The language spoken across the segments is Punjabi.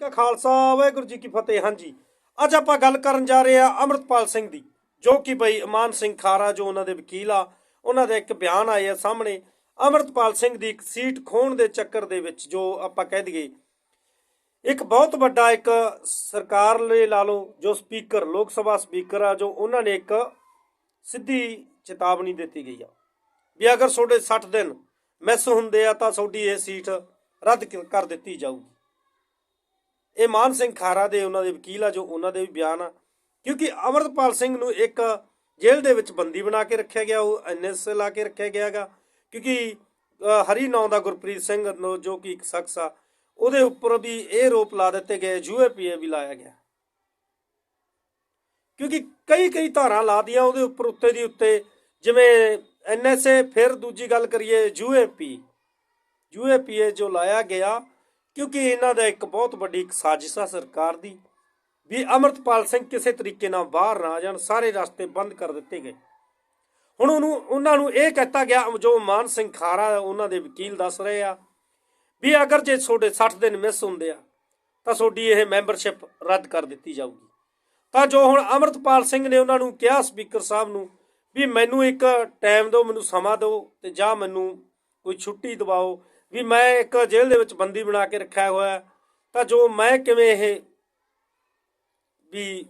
ਕਾ ਖਾਲਸਾ, ਵਾਹਿਗੁਰੂ ਜੀ ਕੀ ਫਤਿਹ। ਹਾਂਜੀ, ਅੱਜ ਆਪਾਂ ਗੱਲ ਕਰਨ ਜਾ ਰਹੇ ਆ ਅਮਰਤਪਾਲ ਸਿੰਘ ਦੀ, ਜੋ ਕਿ ਬਈ ਇਮਾਨ ਸਿੰਘ ਖਾਰਾ, ਜੋ ਉਹਨਾਂ ਦੇ ਵਕੀਲ ਆ, ਉਹਨਾਂ ਦਾ ਇੱਕ ਬਿਆਨ ਆਇਆ ਸਾਹਮਣੇ। ਅਮਰਤਪਾਲ ਸਿੰਘ ਦੀ ਇੱਕ ਸੀਟ ਖੋਣ ਦੇ ਚੱਕਰ ਦੇ ਵਿੱਚ ਜੋ ਆਪਾਂ ਕਹਿ ਦਈਏ, ਇੱਕ ਬਹੁਤ ਵੱਡਾ ਇੱਕ ਸਰਕਾਰ ਲਈ ਲਾ ਲਓ, ਜੋ ਸਪੀਕਰ, ਲੋਕ ਸਭਾ ਸਪੀਕਰ ਆ, ਜੋ ਉਹਨਾਂ ਨੇ ਇੱਕ ਸਿੱਧੀ ਚੇਤਾਵਨੀ ਦਿੱਤੀ ਗਈ ਆ, ਵੀ ਅਗਰ ਤੁਹਾਡੇ 60 ਦਿਨ ਮਿਸ ਹੁੰਦੇ ਆ ਤਾਂ ਤੁਹਾਡੀ ਇਹ ਸੀਟ ਰੱਦ ਕਰ ਦਿੱਤੀ ਜਾਊਗੀ। ਇਹ ਮਾਨ ਸਿੰਘ ਖਾਰਾ ਦੇ ਉਹਨਾਂ ਦੇ ਵਕੀਲ ਆ, ਜੋ ਉਹਨਾਂ ਦੇ ਵੀ ਬਿਆਨ ਆ। ਕਿਉਂਕਿ ਅਮਰਤਪਾਲ ਸਿੰਘ ਨੂੰ ਇੱਕ ਜੇਲ੍ਹ ਦੇ ਵਿੱਚ ਬੰਦੀ ਬਣਾ ਕੇ ਰੱਖਿਆ ਗਿਆ, ਉਹ ਐਨਐਸ ਲਾ ਕੇ ਰੱਖਿਆ ਗਿਆਗਾ ਕਿਉਂਕਿ ਹਰੀ ਨਾਂ ਦਾ ਗੁਰਪ੍ਰੀਤ ਸਿੰਘ ਨੂੰ, ਜੋ ਕਿ ਇੱਕ ਸ਼ਖਸ ਆ, ਉਹਦੇ ਉੱਪਰ ਵੀ ਇਹ ਰੋਪ ਲਾ ਦਿੱਤੇ ਗਏ ਯੂਏਪੀਏ ਵੀ ਲਾਇਆ ਗਿਆ। ਕਿਉਂਕਿ ਕਈ ਕਈ ਧਾਰਾਂ ਲਾ ਦੀਆਂ ਉਹਦੇ ਉੱਪਰ ਉੱਤੇ ਦੀ ਉੱਤੇ, ਜਿਵੇਂ ਐਨਐਸਏ ਫਿਰ ਦੂਜੀ ਗੱਲ ਕਰੀਏ ਯੂਏਪੀ ਯੂਏਪੀਏ ਜੋ ਲਾਇਆ ਗਿਆ ਕਿਉਂਕਿ ਇਹਨਾਂ ਦਾ ਇੱਕ ਬਹੁਤ ਵੱਡੀ ਇੱਕ ਸਾਜ਼ਿਸ਼ ਆ ਸਰਕਾਰ ਦੀ, ਵੀ ਅਮਰਤਪਾਲ ਸਿੰਘ ਕਿਸੇ ਤਰੀਕੇ ਨਾਲ ਬਾਹਰ ਨਾ ਜਾਣ, ਸਾਰੇ ਰਸਤੇ ਬੰਦ ਕਰ ਦਿੱਤੇ ਗਏ। ਹੁਣ ਉਹਨੂੰ, ਉਹਨਾਂ ਨੂੰ ਇਹ ਕਹਿਤਾ ਗਿਆ, ਜੋ ਮਾਨ ਸਿੰਘ ਖਾਰਾ ਉਹਨਾਂ ਦੇ ਵਕੀਲ ਦੱਸ ਰਹੇ ਆ, ਵੀ ਅਗਰ ਜੇ ਤੁਹਾਡੇ 60 ਦਿਨ ਮਿਸ ਹੁੰਦੇ ਆ, ਤਾਂ ਤੁਹਾਡੀ ਇਹ ਮੈਂਬਰਸ਼ਿਪ ਰੱਦ ਕਰ ਦਿੱਤੀ ਜਾਊਗੀ। ਤਾਂ ਜੋ ਹੁਣ ਅਮਰਤਪਾਲ ਸਿੰਘ ਨੇ ਉਹਨਾਂ ਨੂੰ ਕਿਹਾ, ਸਪੀਕਰ ਸਾਹਿਬ ਨੂੰ, ਵੀ ਮੈਨੂੰ ਇੱਕ ਟਾਈਮ ਦਿਓ, ਮੈਨੂੰ ਸਮਾਂ ਦਿਓ, ਤੇ ਜਾਂ ਮੈਨੂੰ ਕੋਈ ਛੁੱਟੀ ਦਿਵਾਓ ਵੀ ਮੈਂ ਇੱਕ ਜੇਲ੍ਹ ਦੇ ਵਿੱਚ ਬੰਦੀ ਬਣਾ ਕੇ ਰੱਖਿਆ ਹੋਇਆ ਤਾਂ ਜੋ ਮੈਂ ਕਿਵੇਂ ਇਹ ਵੀ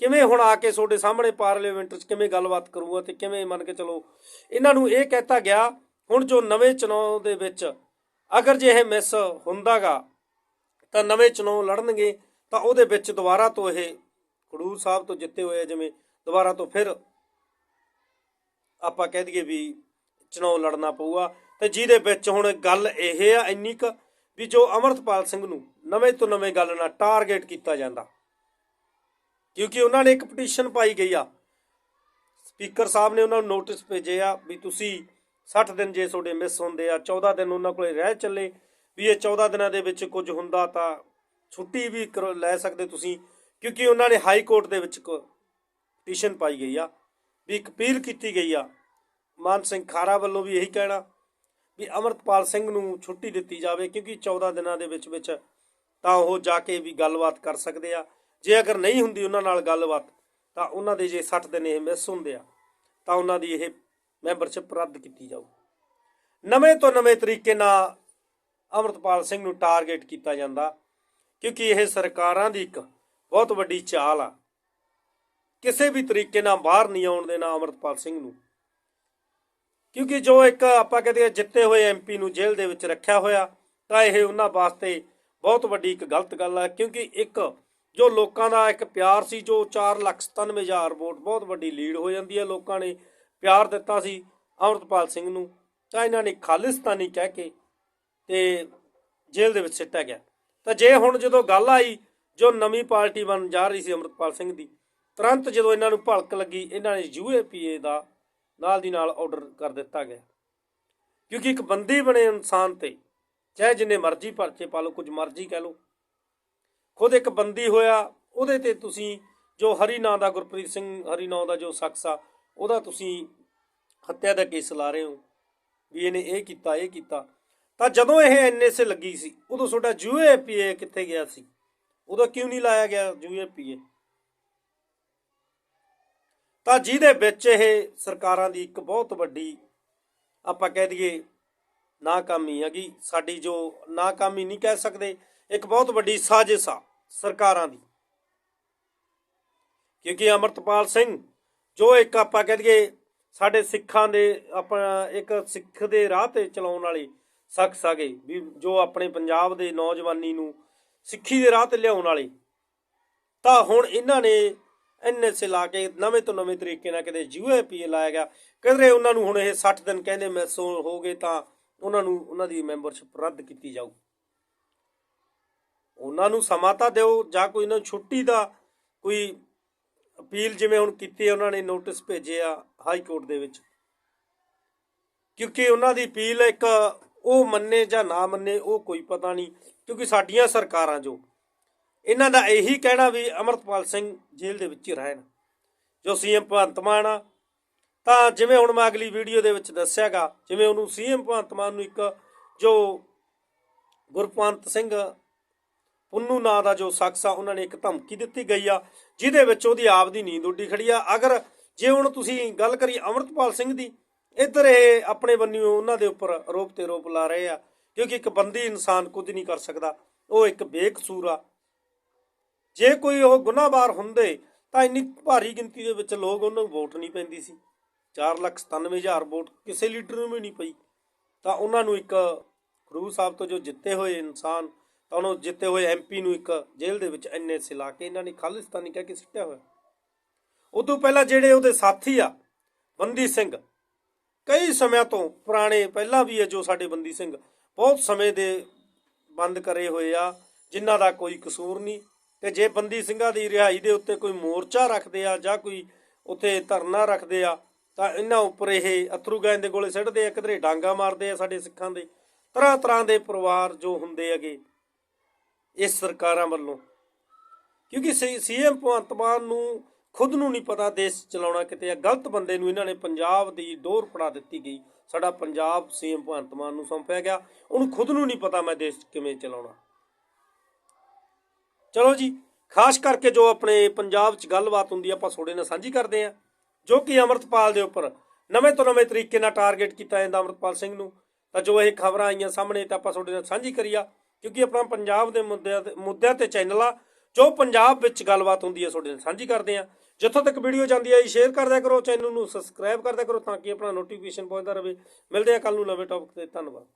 ਕਿਵੇਂ ਹੁਣ ਆ ਕੇ ਤੁਹਾਡੇ ਸਾਹਮਣੇ ਪਾਰਲੀਮੈਂਟ 'ਚ ਕਿਵੇਂ ਗੱਲਬਾਤ ਕਰੂੰਗਾ ਤੇ ਕਿਵੇਂ ਮੰਨ ਕੇ ਚਲੋ। ਇਹਨਾਂ ਨੂੰ ਇਹ ਕਹਿਤਾ ਗਿਆ, ਹੁਣ ਜੋ ਨਵੇਂ ਚੁਣਾਵ ਦੇ ਵਿੱਚ ਅਗਰ ਜੇ ਇਹ ਮਿਸ ਹੁੰਦਾਗਾ, ਤਾਂ ਨਵੇਂ ਚੁਣਾਵ ਲੜਨਗੇ, ਤਾਂ ਉਹਦੇ ਵਿੱਚ ਦੁਬਾਰਾ ਤੋਂ ਇਹ ਖਡੂਰ ਸਾਹਿਬ ਤੋਂ ਜਿੱਤੇ ਹੋਏ ਆ, ਜਿਵੇਂ ਦੁਬਾਰਾ ਤੋਂ ਫਿਰ ਆਪਾਂ ਕਹਿ ਦਈਏ ਵੀ ਚੁਣਾਵ ਲੜਨਾ ਪਊਗਾ। ਤੇ ਜਿਹਦੇ ਵਿੱਚ ਹੁਣ ਗੱਲ ਇਹ ਆ ਇੰਨੀ ਕੁ ਵੀ ਜੋ ਅਮਰਤਪਾਲ ਸਿੰਘ ਨੂੰ ਨਵੇਂ ਤੋਂ ਨਵੇਂ ਗੱਲ ਨਾਲ ਟਾਰਗੇਟ ਕੀਤਾ ਜਾਂਦਾ। ਕਿਉਂਕਿ ਉਹਨਾਂ ਨੇ ਇੱਕ ਪਟੀਸ਼ਨ ਪਾਈ ਗਈ ਆ। ਸਪੀਕਰ ਸਾਹਿਬ ਨੇ ਉਹਨਾਂ ਨੂੰ ਨੋਟਿਸ ਭੇਜੇ ਆ ਵੀ ਤੁਸੀਂ 60 ਦਿਨ ਜੇ ਤੁਹਾਡੇ ਮਿਸ ਹੁੰਦੇ ਆ 14 ਦਿਨ ਉਹਨਾਂ ਕੋਲੇ ਰਹਿ ਚੱਲੇ, ਵੀ ਇਹ 14 ਦਿਨਾਂ ਦੇ ਵਿੱਚ ਕੁਝ ਹੁੰਦਾ ਤਾਂ ਛੁੱਟੀ ਵੀ ਕਰੋ- ਲੈ ਸਕਦੇ ਤੁਸੀਂ। ਕਿਉਂਕਿ ਉਹਨਾਂ ਨੇ ਹਾਈ ਕੋਰਟ ਦੇ ਵਿੱਚ ਪਟੀਸ਼ਨ ਪਾਈ ਗਈ ਆ, ਵੀ ਇੱਕ ਅਪੀਲ ਕੀਤੀ ਗਈ ਆ। ਮਾਨ ਸਿੰਘ ਖਾਰਾ ਵੱਲੋਂ ਵੀ ਇਹੀ ਕਹਿਣਾ। ਵੀ ਅਮਰਤਪਾਲ ਸਿੰਘ ਨੂੰ ਛੁੱਟੀ ਦਿੱਤੀ ਜਾਵੇ, ਕਿਉਂਕਿ 14 ਦਿਨਾਂ ਦੇ ਵਿੱਚ ਵਿੱਚ ਤਾਂ ਉਹ ਜਾ ਕੇ ਵੀ ਗੱਲਬਾਤ ਕਰ ਸਕਦੇ ਆ। ਜੇ ਅਗਰ ਨਹੀਂ ਹੁੰਦੀ ਉਹਨਾਂ ਨਾਲ ਗੱਲਬਾਤ, ਤਾਂ ਉਹਨਾਂ ਦੇ ਜੇ 60 ਦਿਨ ਇਹ ਮਿਸ ਹੁੰਦੇ ਆ, ਤਾਂ ਉਹਨਾਂ ਦੀ ਇਹ ਮੈਂਬਰਸ਼ਿਪ ਰੱਦ ਕੀਤੀ ਜਾਊ। ਨਵੇਂ ਤੋਂ ਨਵੇਂ ਤਰੀਕੇ ਨਾਲ ਅਮਰਤਪਾਲ ਸਿੰਘ ਨੂੰ ਟਾਰਗੇਟ ਕੀਤਾ ਜਾਂਦਾ, ਕਿਉਂਕਿ ਇਹ ਸਰਕਾਰਾਂ ਦੀ ਇੱਕ ਬਹੁਤ ਵੱਡੀ ਚਾਲ ਆ। ਕਿਸੇ ਵੀ ਤਰੀਕੇ ਨਾਲ ਬਾਹਰ ਨਹੀਂ ਆਉਣ ਦੇਣਾ ਅਮਰਤਪਾਲ ਸਿੰਘ ਨੂੰ। ਕਿਉਂਕਿ ਜੋ ਇੱਕ ਆਪਾਂ ਕਹਿੰਦੇ ਆ ਜਿੱਤੇ ਹੋਏ ਐਮਪੀ ਨੂੰ ਜੇਲ੍ਹ ਦੇ ਵਿੱਚ ਰੱਖਿਆ ਹੋਇਆ, ਤਾਂ ਇਹ ਉਹਨਾਂ ਵਾਸਤੇ ਬਹੁਤ ਵੱਡੀ ਇੱਕ ਗਲਤ ਗੱਲ ਹੈ ਕਿਉਂਕਿ ਇੱਕ ਜੋ ਲੋਕਾਂ ਦਾ ਇੱਕ ਪਿਆਰ ਸੀ, ਜੋ 497000 ਵੋਟ, ਬਹੁਤ ਵੱਡੀ ਲੀਡ ਹੋ ਜਾਂਦੀ ਹੈ ਲੋਕਾਂ ਨੇ ਪਿਆਰ ਦਿੱਤਾ ਸੀ ਅਮਰਤਪਾਲ ਸਿੰਘ ਨੂੰ, ਤਾਂ ਇਹਨਾਂ ਨੇ ਖਾਲਿਸਤਾਨੀ ਕਹਿ ਕੇ ਤੇ ਜੇਲ੍ਹ ਦੇ ਵਿੱਚ ਸਿੱਟਿਆ ਗਿਆ। ਤਾਂ ਜੇ ਹੁਣ ਜਦੋਂ ਗੱਲ ਆਈ, ਜੋ ਨਵੀਂ ਪਾਰਟੀ ਬਣ ਜਾ ਰਹੀ ਸੀ ਅਮਰਤਪਾਲ ਸਿੰਘ ਦੀ, ਤੁਰੰਤ ਜਦੋਂ ਇਹਨਾਂ ਨੂੰ ਭਲਕ ਲੱਗੀ, ਇਹਨਾਂ ਨੇ ਯੂਏਪੀਏ ਦਾ ਨਾਲ ਦੀ ਨਾਲ ਆਰਡਰ ਕਰ ਦਿੱਤਾ ਗਿਆ। ਕਿਉਂਕਿ ਇੱਕ ਬੰਦੀ ਬਣੇ ਇਨਸਾਨ ਤੇ, ਚਾਹੇ ਜਿੰਨੇ ਮਰਜ਼ੀ ਪਰਚੇ ਪਾ ਲਓ, ਕੁਝ ਮਰਜ਼ੀ ਕਹਿ ਲਓ। ਖੁਦ ਇੱਕ ਬੰਦੀ ਹੋਇਆ, ਉਹਦੇ ਤੇ ਤੁਸੀਂ ਜੋ ਹਰੀ ਨਾਂ ਦਾ ਗੁਰਪ੍ਰੀਤ ਸਿੰਘ, ਹਰੀ ਨਾਂ ਦਾ ਜੋ ਸ਼ਖਸ ਆ, ਉਹਦਾ ਤੁਸੀਂ ਹੱਤਿਆ ਦਾ ਕੇਸ ਲਾ ਰਹੇ ਹੋ, ਵੀ ਇਹਨੇ ਇਹ ਕੀਤਾ ਇਹ ਕੀਤਾ। ਤਾਂ ਜਦੋਂ ਇਹ ਐਨਐਸਏ ਲੱਗੀ ਸੀ, ਉਦੋਂ ਤੁਹਾਡਾ ਯੂਏਪੀਏ ਕਿੱਥੇ ਗਿਆ ਸੀ? ਉਦੋਂ ਕਿਉਂ ਨਹੀਂ ਲਾਇਆ ਗਿਆ ਯੂਏਪੀਏ ਤਾਂ ਜਿਹਦੇ ਵਿੱਚ ਇਹ ਸਰਕਾਰਾਂ ਦੀ ਇੱਕ ਬਹੁਤ ਵੱਡੀ, ਆਪਾਂ ਕਹਿ ਦਈਏ, ਨਾਕਾਮੀ ਹੈਗੀ। ਸਾਡੀ ਜੋ ਨਾਕਾਮੀ ਨਹੀਂ ਕਹਿ ਸਕਦੇ, ਇੱਕ ਬਹੁਤ ਵੱਡੀ ਸਾਜ਼ਿਸ਼ ਆ ਸਰਕਾਰਾਂ ਦੀ। ਕਿਉਂਕਿ ਅਮਰਤਪਾਲ ਸਿੰਘ, ਜੋ ਇੱਕ ਆਪਾਂ ਕਹਿ ਦਈਏ, ਸਾਡੇ ਸਿੱਖਾਂ ਦੇ ਆਪਣਾ ਇੱਕ ਸਿੱਖ ਦੇ ਰਾਹ ਤੇ ਚਲਾਉਣ ਵਾਲੇ ਸ਼ਖਸ ਆਗੇ ਵੀ ਜੋ ਆਪਣੇ ਪੰਜਾਬ ਦੇ ਨੌਜਵਾਨੀ ਨੂੰ ਸਿੱਖੀ ਦੇ ਰਾਹ ਤੇ ਲਿਆਉਣ ਵਾਲੇ। ਤਾਂ ਹੁਣ ਇਹਨਾਂ ਨੇ ਐਨਐਸਏ ਲਾ ਕੇ ਨਵੇਂ ਤੋਂ ਨਵੇਂ ਤਰੀਕੇ ਨਾਲ ਕਿਤੇ ਯੂਏਪੀਏ ਲਾਇਆ ਗਿਆ। ਕਹਿੰਦੇ ਉਹਨਾਂ ਨੂੰ ਹੁਣ ਇਹ 60 ਦਿਨ ਕਹਿੰਦੇ ਮਿਸ ਹੋ ਗਏ ਤਾਂ ਉਹਨਾਂ ਨੂੰ ਉਹਨਾਂ ਦੀ ਮੈਂਬਰਸ਼ਿਪ ਰੱਦ ਕੀਤੀ ਜਾਊ। ਉਹਨਾਂ ਨੂੰ ਸਮਾਂ ਤਾਂ ਦਿਓ, ਜਾਂ ਕੋਈ ਇਹਨਾਂ ਨੂੰ ਛੁੱਟੀ ਦਾ ਕੋਈ ਅਪੀਲ ਜਿਵੇਂ ਹੁਣ ਕੀਤੀ ਉਹਨਾਂ ਨੇ ਨੋਟਿਸ ਭੇਜੇ ਆ ਹਾਈ ਕੋਰਟ ਦੇ ਵਿੱਚ। ਕਿਉਂਕਿ ਉਹਨਾਂ ਦੀ ਅਪੀਲ ਇੱਕ ਉਹ ਮੰਨੇ ਜਾਂ ਨਾ ਮੰਨੇ ਉਹ ਕੋਈ ਪਤਾ ਨਹੀਂ, ਕਿਉਂਕਿ ਸਾਡੀਆਂ ਸਰਕਾਰਾਂ ਜੋ ਇਹਨਾਂ ਦਾ ਇਹੀ ਕਹਿਣਾ ਵੀ ਅਮਰਤਪਾਲ ਸਿੰਘ ਜੇਲ੍ਹ ਦੇ ਵਿੱਚ ਹੀ ਰਹਿਣ, ਜੋ ਸੀਐਮ ਭਗਵੰਤ ਮਾਨ ਆ। ਤਾਂ ਜਿਵੇਂ ਹੁਣ ਮੈਂ ਅਗਲੀ ਵੀਡੀਓ ਦੇ ਵਿੱਚ ਦੱਸਿਆਗਾ, ਜਿਵੇਂ ਉਹਨੂੰ ਸੀਐਮ ਭਗਵੰਤ ਮਾਨ ਨੂੰ ਇੱਕ ਜੋ ਗੁਰਪੰਤ ਸਿੰਘ ਪੁੰਨੂ ਨਾਂ ਦਾ ਜੋ ਸ਼ਖਸ ਆ, ਉਹਨਾਂ ਨੇ ਇੱਕ ਧਮਕੀ ਦਿੱਤੀ ਗਈ ਆ, ਜਿਹਦੇ ਵਿੱਚ ਉਹਦੀ ਆਪ ਦੀ ਨੀਂਦ ਉੱਡੀ ਖੜੀ ਆ। ਅਗਰ ਜੇ ਹੁਣ ਤੁਸੀਂ ਗੱਲ ਕਰੀ ਅਮਰਤਪਾਲ ਸਿੰਘ ਦੀ, ਇੱਧਰ ਇਹ ਆਪਣੇ ਬੰਨਿਓ ਉਹਨਾਂ ਦੇ ਉੱਪਰ ਆਰੋਪ ਤੇ ਆਰੋਪ ਲਾ ਰਹੇ ਆ, ਕਿਉਂਕਿ ਇੱਕ ਬੰਦੀ ਇਨਸਾਨ ਕੁਝ ਨਹੀਂ ਕਰ ਸਕਦਾ, ਉਹ ਇੱਕ ਬੇਕਸੂਰ ਆ। ਜੇ ਕੋਈ ਉਹ ਗੁਨਾਹਵਾਰ ਹੁੰਦੇ, ਤਾਂ ਇੰਨੀ ਭਾਰੀ ਗਿਣਤੀ ਦੇ ਵਿੱਚ ਲੋਕ ਉਹਨਾਂ ਨੂੰ ਵੋਟ ਨਹੀਂ ਪੈਂਦੀ ਸੀ। 497000 ਵੋਟ ਕਿਸੇ ਲੀਡਰ ਨੂੰ ਵੀ ਨਹੀਂ ਪਈ। ਤਾਂ ਉਹਨਾਂ ਨੂੰ ਇੱਕ ਖਰੂ ਸਾਹਿਬ ਤੋਂ ਜੋ ਜਿੱਤੇ ਹੋਏ ਇਨਸਾਨ, ਤਾਂ ਉਹਨੂੰ ਜਿੱਤੇ ਹੋਏ ਐਮਪੀ ਨੂੰ ਇੱਕ ਜੇਲ੍ਹ ਦੇ ਵਿੱਚ ਐਨਏ ਸਿਲਾ ਕੇ ਇਹਨਾਂ ਨੇ ਖਾਲਿਸਤਾਨੀ ਕਹਿ ਕੇ ਸਿੱਟਿਆ ਹੋਇਆ। ਉਦੋਂ ਪਹਿਲਾਂ ਜਿਹੜੇ ਉਹਦੇ ਸਾਥੀ ਆ, ਬੰਦੀ ਸਿੰਘ, ਕਈ ਸਮਿਆਂ ਤੋਂ ਪੁਰਾਣੇ ਪਹਿਲਾਂ ਵੀ ਹੈ ਜੋ ਸਾਡੇ ਬੰਦੀ ਸਿੰਘ, ਬਹੁਤ ਸਮੇਂ ਦੇ ਬੰਦ ਕਰੇ ਹੋਏ ਆ, ਜਿਨ੍ਹਾਂ ਦਾ ਕੋਈ ਕਸੂਰ ਨਹੀਂ। ਤੇ ਜੇ ਬੰਦੀ ਸਿੰਘਾਂ ਦੀ ਰਿਹਾਈ ਦੇ ਉੱਤੇ ਕੋਈ ਮੋਰਚਾ ਰੱਖਦੇ ਆ ਜਾਂ ਕੋਈ ਉੱਥੇ ਧਰਨਾ ਰੱਖਦੇ ਆ, ਤਾਂ ਇਹਨਾਂ ਉੱਪਰ ਇਹ ਅਥਰੂ ਗੈਸ ਦੇ ਗੋਲੇ ਸਿੱਟਦੇ ਆ, ਕਿਧਰੇ ਡਾਂਗਾ ਮਾਰਦੇ ਆ ਸਾਡੇ ਸਿੱਖਾਂ ਦੇ। ਤਰ੍ਹਾਂ ਤਰ੍ਹਾਂ ਦੇ ਪਰਿਵਾਰ ਜੋ ਹੁੰਦੇ ਹੈਗੇ, ਇਸ ਸਰਕਾਰਾਂ ਵੱਲੋਂ। ਕਿਉਂਕਿ ਸੀਐਮ ਭਗਵੰਤ ਮਾਨ ਨੂੰ ਖੁਦ ਨੂੰ ਨਹੀਂ ਪਤਾ ਦੇਸ਼ ਚਲਾਉਣਾ ਕਿਤੇ ਆ, ਗਲਤ ਬੰਦੇ ਨੂੰ ਇਹਨਾਂ ਨੇ ਪੰਜਾਬ ਦੀ ਡੋਰ ਫੜਾ ਦਿੱਤੀ ਗਈ। ਸਾਡਾ ਪੰਜਾਬ ਸੀਐਮ ਭਗਵੰਤ ਮਾਨ ਨੂੰ ਸੌਂਪਿਆ ਗਿਆ। ਉਹਨੂੰ ਖੁਦ ਨੂੰ ਨਹੀਂ ਪਤਾ ਮੈਂ ਦੇਸ਼ ਕਿਵੇਂ ਚਲਾਉਣਾ। ਚਲੋ ਜੀ, ਖਾਸ ਕਰਕੇ ਜੋ ਆਪਣੇ ਪੰਜਾਬ 'ਚ ਗੱਲਬਾਤ ਹੁੰਦੀ ਆਪਾਂ ਤੁਹਾਡੇ ਨਾਲ ਸਾਂਝੀ ਕਰਦੇ ਆ, ਜੋ ਕਿ ਅਮਰਤਪਾਲ ਦੇ ਉੱਪਰ ਨਵੇਂ ਤੋਂ ਨਵੇਂ ਤਰੀਕੇ ਨਾਲ ਟਾਰਗੇਟ ਕੀਤਾ ਜਾਂਦਾ ਅਮਰਤਪਾਲ ਸਿੰਘ ਨੂੰ, ਤਾਂ ਜੋ ਇਹ ਖਬਰਾਂ ਆਈਆਂ ਸਾਹਮਣੇ ਤਾਂ ਆਪਾਂ ਤੁਹਾਡੇ ਨਾਲ ਸਾਂਝੀ ਕਰੀਆ ਕਿਉਂਕਿ ਆਪਣਾ ਪੰਜਾਬ ਦੇ ਮੁੱਦਿਆਂ ਤੇ ਮੁੱਦਿਆਂ ਤੇ ਚੈਨਲ ਆ, ਜੋ ਪੰਜਾਬ ਵਿੱਚ ਗੱਲਬਾਤ ਹੁੰਦੀ ਹੈ ਤੁਹਾਡੇ ਨਾਲ ਸਾਂਝੀ ਕਰਦੇ ਆ। ਜਿੱਥੋਂ ਤੱਕ ਵੀਡੀਓ ਜਾਂਦੀ ਹੈ ਸ਼ੇਅਰ ਕਰਦਿਆ ਕਰੋ ਚੈਨਲ ਨੂੰ ਸਬਸਕ੍ਰਾਈਬ ਕਰਦਿਆ ਕਰੋ, ਤਾਂ ਕਿ ਆਪਣਾ ਨੋਟੀਫਿਕੇਸ਼ਨ ਪਹੁੰਚਦਾ ਰਹੇ। ਮਿਲਦੇ ਆ ਕੱਲ ਨੂੰ ਨਵੇਂ ਟੌਪਿਕ ਤੇ, ਧੰਨਵਾਦ।